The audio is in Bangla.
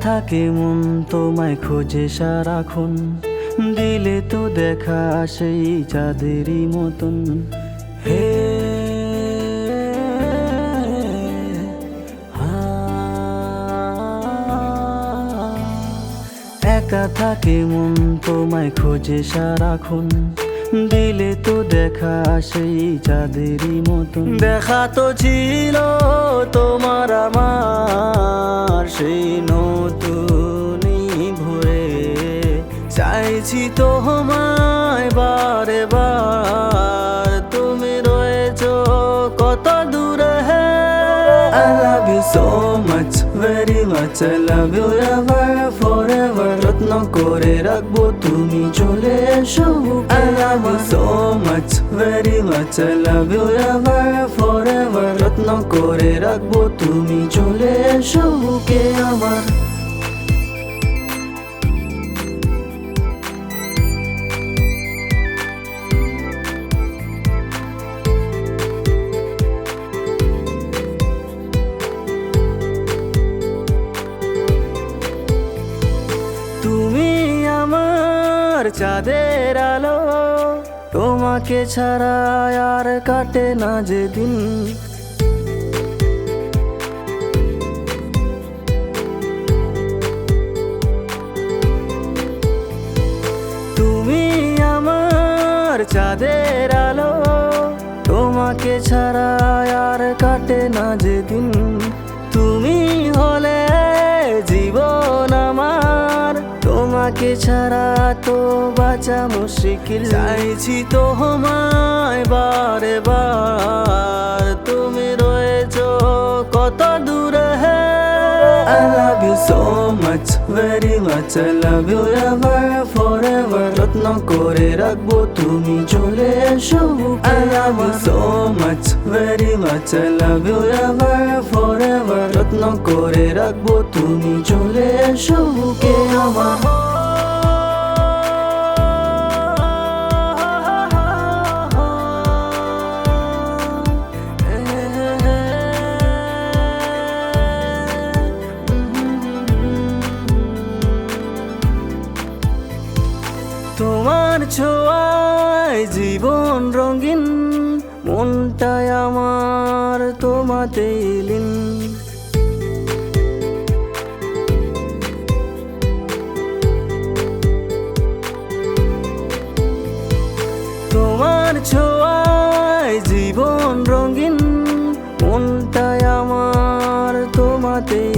থাকে মন, তোমায় খোঁজে সারাক্ষণ। দিলে তো দেখা সেই চাঁদেরই মতন। হা। একা থাকে মন, তোমায় খোঁজে সারাক্ষণ। দিলে তো দেখা সেই চাঁদেরই মতন। দেখা তো ছিল তোমার আমার, সেই চেয়েছি তোমায় বারে বার তুমি রয়েছ কত দূরে। So much very much I love you ever রত্ন করে রাখব, তুমি চলে এসো। I love so much very much I love you ever রত্ন করে রাখব, তুমি চলে এসো। কে আমার আমার চাঁদের আলো, তোমাকে ছাড়া আর কাটে না যেদিন তুমি আমার চাঁদের আলো, তোমাকে ছাড়া আর কাটে না যেদিন তুমি ছাড়া তো বাঁচা মুশকিল। চাইছি তোমায় বারে বার তুমি রয়েছ কত দূরে। So much very much I love you ever for রত্ন করে রাখব তুমি চলে এসো so much very much I love you ever for রত্ন করে রাখব তুমি চলে এসো আমার তোমার ছোঁয়ায় জীবন রঙিন, মনটাই আমার তোমাতে লিন। তোমার ছোঁয়ায় জীবন রঙিন, মনটাই আমার তোমাতেই